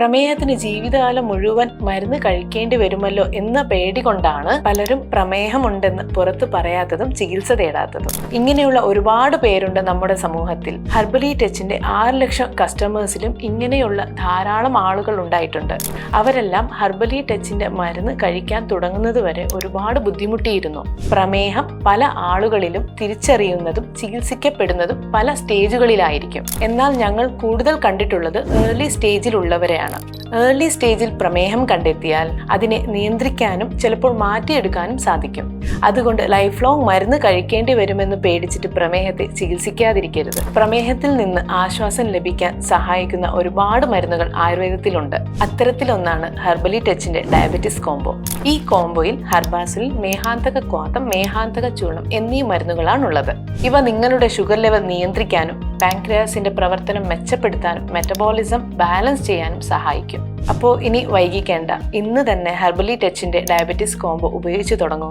പ്രമേഹത്തിന് ജീവിതകാലം മുഴുവൻ മരുന്ന് കഴിക്കേണ്ടി വരുമല്ലോ എന്ന പേടി കൊണ്ടാണ് പലരും പ്രമേഹമുണ്ടെന്ന് പുറത്തു പറയാത്തതും ചികിത്സ തേടാത്തതും. ഇങ്ങനെയുള്ള ഒരുപാട് പേരുണ്ട് നമ്മുടെ സമൂഹത്തിൽ. ഹെർബലി ടച്ചിന്റെ ആറ് ലക്ഷം കസ്റ്റമേഴ്സിലും ഇങ്ങനെയുള്ള ധാരാളം ആളുകൾ ഉണ്ടായിട്ടുണ്ട്. അവരെല്ലാം ഹെർബലി ടച്ചിന്റെ മരുന്ന് കഴിക്കാൻ തുടങ്ങുന്നത് വരെ ഒരുപാട് ബുദ്ധിമുട്ടിയിരുന്നു. പ്രമേഹം പല ആളുകളിലും തിരിച്ചറിയുന്നതും ചികിത്സിക്കപ്പെടുന്നതും പല സ്റ്റേജുകളിലായിരിക്കും. എന്നാൽ ഞങ്ങൾ കൂടുതൽ കണ്ടിട്ടുള്ളത് ഏർലി സ്റ്റേജിലുള്ളവരെയാണ് ഏർലി സ്റ്റേജിൽ പ്രമേഹം കണ്ടെത്തിയാൽ അതിനെ നിയന്ത്രിക്കാനും ചിലപ്പോൾ മാറ്റിയെടുക്കാനും സാധിക്കും. അതുകൊണ്ട് ലൈഫ് ലോങ് മരുന്ന് കഴിക്കേണ്ടി വരുമെന്ന് പേടിച്ചിട്ട് പ്രമേഹത്തെ ചികിത്സിക്കാതിരിക്കരുത്. പ്രമേഹത്തിൽ നിന്ന് ആശ്വാസം ലഭിക്കാൻ സഹായിക്കുന്ന ഒരുപാട് മരുന്നുകൾ ആയുർവേദത്തിലുണ്ട്. അത്തരത്തിലൊന്നാണ് ഹെർബലി ടച്ചിന്റെ ഡയബറ്റിസ് കോംബോ. ഈ കോംബോയിൽ ഹർബാസിൽ മേഹാന്തക ക്വാത്തം മേഹാന്തക ചൂർണം എന്നീ മരുന്നുകളാണുള്ളത്. ഇവ നിങ്ങളുടെ ഷുഗർ ലെവൽ നിയന്ത്രിക്കാനും പാൻക്രിയാസിന്റെ പ്രവർത്തനം മെച്ചപ്പെടുത്താനും മെറ്റബോളിസം ബാലൻസ് ചെയ്യാനും സഹായിക്കും. അപ്പോൾ ഇനി വൈകിക്കേണ്ട ഇന്ന് തന്നെ ഹെർബലി ടച്ചിന്റെ ഡയബറ്റിസ് കോംബോ ഉപയോഗിച്ചു തുടങ്ങൂ.